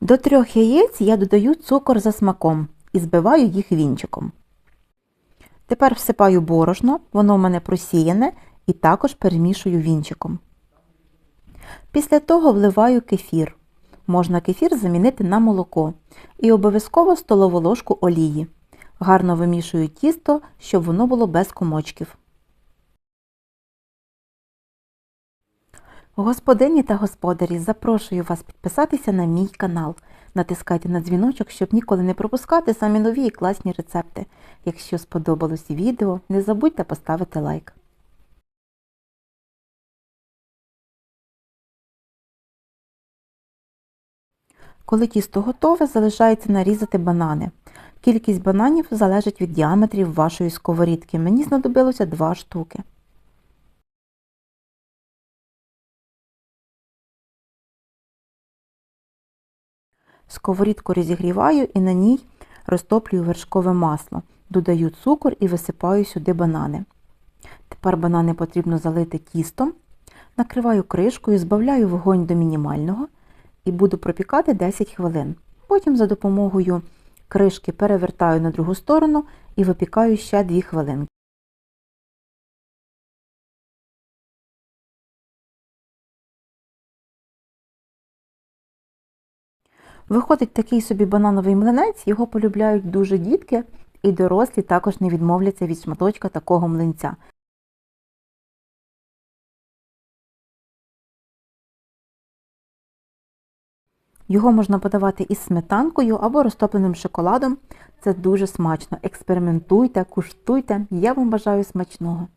До трьох яєць я додаю цукор за смаком і збиваю їх вінчиком. Тепер всипаю борошно, воно в мене просіяне, і також перемішую вінчиком. Після того вливаю кефір. Можна кефір замінити на молоко і обов'язково столову ложку олії. Гарно вимішую тісто, щоб воно було без комочків. Господині та господарі, запрошую вас підписатися на мій канал. Натискайте на дзвіночок, щоб ніколи не пропускати самі нові і класні рецепти. Якщо сподобалось відео, не забудьте поставити лайк. Коли тісто готове, залишається нарізати банани. Кількість бананів залежить від діаметрів вашої сковорідки. Мені знадобилося 2 штуки. Сковорідку розігріваю і на ній розтоплюю вершкове масло, додаю цукор і висипаю сюди банани. Тепер банани потрібно залити тістом, накриваю кришкою, збавляю вогонь до мінімального і буду пропікати 10 хвилин. Потім за допомогою кришки перевертаю на другу сторону і випікаю ще 2 хвилинки. Виходить такий собі банановий млинець, його полюбляють дуже дітки, і дорослі також не відмовляться від шматочка такого млинця. Його можна подавати із сметанкою або розтопленим шоколадом. Це дуже смачно. Експериментуйте, куштуйте. Я вам бажаю смачного.